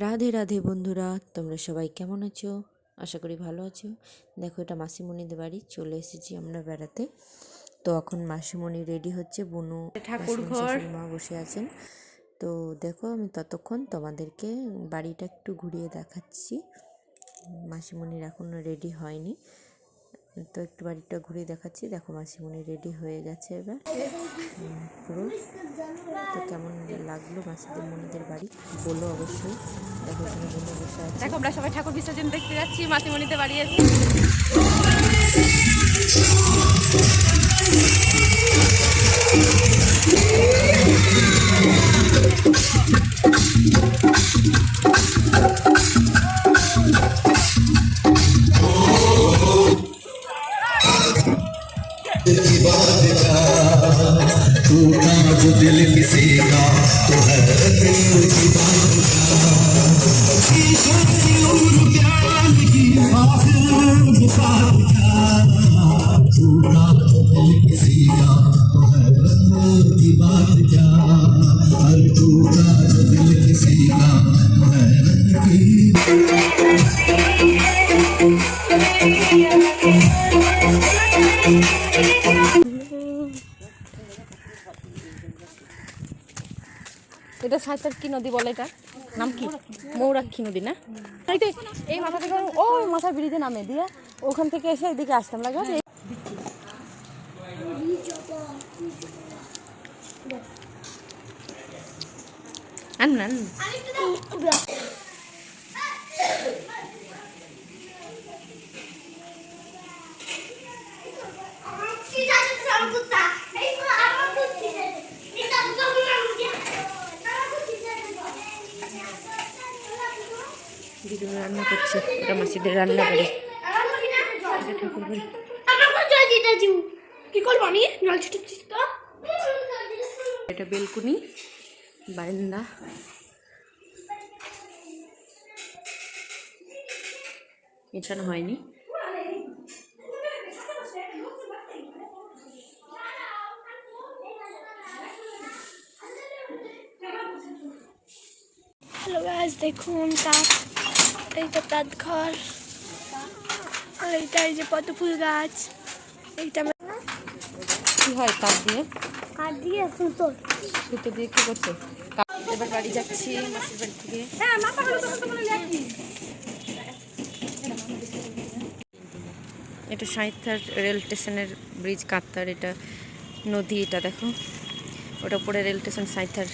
রাধে রাধে বন্ধুরা তোমরা সবাই কেমন আছো? আশা করি ভালো আছো। দেখো এটা মাসিমণিদের বাড়ি চলে এসেছি আমরা বেড়াতে। তো এখন মাসিমণি রেডি হচ্ছে বুনু ঠাকুর ঘর। মা বসে আছেন। তো দেখো আমি ততক্ষণ তোমাদেরকে বাড়িটা একটু ঘুরিয়ে দেখাচ্ছি। মাসিমণির এখনও রেডি হয়নি। তো একটু বাড়িটা ঘুরে দেখাচ্ছি। দেখো মাসিমণি রেডি হয়ে গেছে এবার। পুরো। তো কেমন লাগল মাসিদের, মনিদের বাড়ি? বলো অবশ্যই। দেখো বসে দেখো, আমরা সবাই ঠাকুর বিসর্জন দেখতে যাচ্ছি, মাসিমণিতে বাড়ি আছি दिल किसी का तो है दिल की बात टूटा जो दिल किसी का तो है दिल की बात क्या हर टूटा जो दिल किसी का तो है এটা সাঁতার কি নদী বলে এটা। নাম কি? মৌরাক্ষী নদী না? এই এই মাথা থেকে ও মাথা ব্রিজে নামে দিয়ে ওখান থেকে এসে এদিকে আসতাম লাগে আন আন দিদিমা রান্না করছে ওটা মাসিদের রান্না করে ঠাকুর বাড়ি কি করব আমি? জল তো? এটা বেলকুনি বারান্দা। এছাড়া হয়নি। হ্যালো গাছ দেখুন তাঁত এইটা তাঁত ঘর। আর এইটা এই যে পদ্ম ফুল গাছ। এইটা কি হয় তার দিয়ে? কাঠ দিয়ে সুতোর সুতো দিয়ে কি করছে? এবার বাড়ি যাচ্ছি মাসির বাড়ি থেকে। এটা সাঁইথার রেল স্টেশনের ব্রিজ কাঁত্তার এটা নদী এটা দেখো। ওটা পরে রেল স্টেশন সাঁইথার।